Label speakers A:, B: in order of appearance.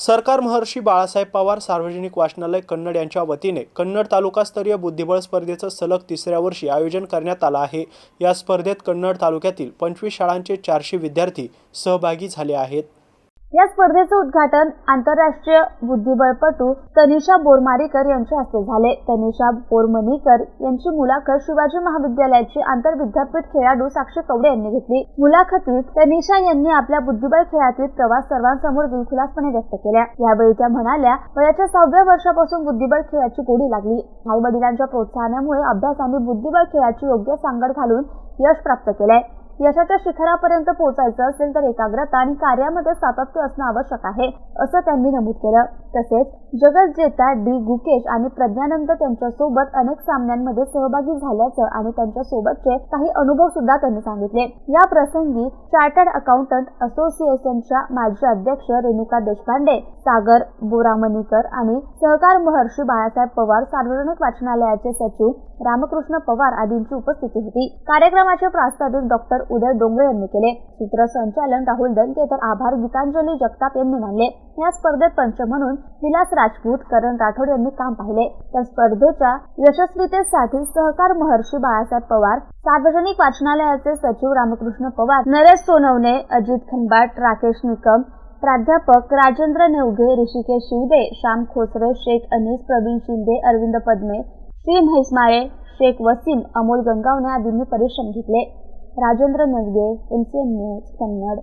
A: सरकार महर्षी बाळासाहेब पवार सार्वजनिक वाचनालय कन्नड यांच्या वतीने कन्नड तालुकास्तरीय बुद्धिबळ स्पर्धेचं सलग तिसऱ्या वर्षी आयोजन करण्यात आलं आहे. या स्पर्धेत कन्नड तालुक्यातील पंचवीस शाळांचे चारशे विद्यार्थी सहभागी झाले आहेत.
B: या स्पर्धेचं उद्घाटन आंतरराष्ट्रीय बुद्धिबळपटू तनिषा बोरमारीकर यांच्या हस्ते झाले. तनिषा बोरमणीकर यांची मुलाखत शिवाजी महाविद्यालयाची आंतरविद्यापीठ खेळाडू साक्षी कवडे यांनी घेतली. मुलाखतीत तनिषा यांनी आपल्या बुद्धिबळ खेळातील प्रवास सर्वांसमोर दिलखुलासपणे व्यक्त केल्या. यावेळी त्या म्हणाल्या वयाच्या सहाव्या वर्षापासून बुद्धिबळ खेळाची गोडी लागली. आई वडिलांच्या प्रोत्साहनामुळे अभ्यास आणि बुद्धिबळ खेळाची योग्य सांगड घालून यश प्राप्त केलंय. यशाच्या शिखरापर्यंत पोहोचायचं असेल तर एकाग्रता आणि कार्यामध्ये सातत्य असणं आवश्यक आहे असं त्यांनी नमूद केलं. तसेच जगज्जेता डी. गुकेश आणि प्रज्ञानंद त्यांच्यासोबत अनेक सामन्यांमध्ये सहभागी झाल्याचं आणि त्यांच्या सोबतचे काही अनुभव सुद्धा त्यांनी सांगितले. या प्रसंगी चार्टर्ड अकाउंटंट असोसिएशनच्या माजी अध्यक्ष रेणुका देशपांडे सागर बोरामणीकर आणि सहकार महर्षी बाळासाहेब पवार सार्वजनिक वाचनालयाचे सचिव रामकृष्ण पवार आदींची उपस्थिती होती. कार्यक्रमाचे प्रास्ताविक डॉक्टर उदय डोंगरे यांनी केले. सूत्रसंचालन राहुल दंके तर आभार गीतांजली जगताप यांनी मानले. या स्पर्धेत पंच म्हणून विलास राजपूत करण राठोड यांनी काम पाहिले. तर स्पर्धेच्या यशस्वीतेसाठी सहकार महर्षी बाळासाहेब पवार सार्वजनिक वाचनालयाचे सचिव रामकृष्ण पवार नरेश सोनवणे अजित खंबाट राकेश निकम प्राध्यापक राजेंद्र नेवघे ऋषिकेश शिवदे श्याम खोसरे शेख अनिस प्रवीण शिंदे अरविंद पद्मे श्री म्हैसमाळे शेख वसीम अमोल गंगावणे आदींनी परिश्रम घेतले. Rajendra Nevge MCN news Kannad.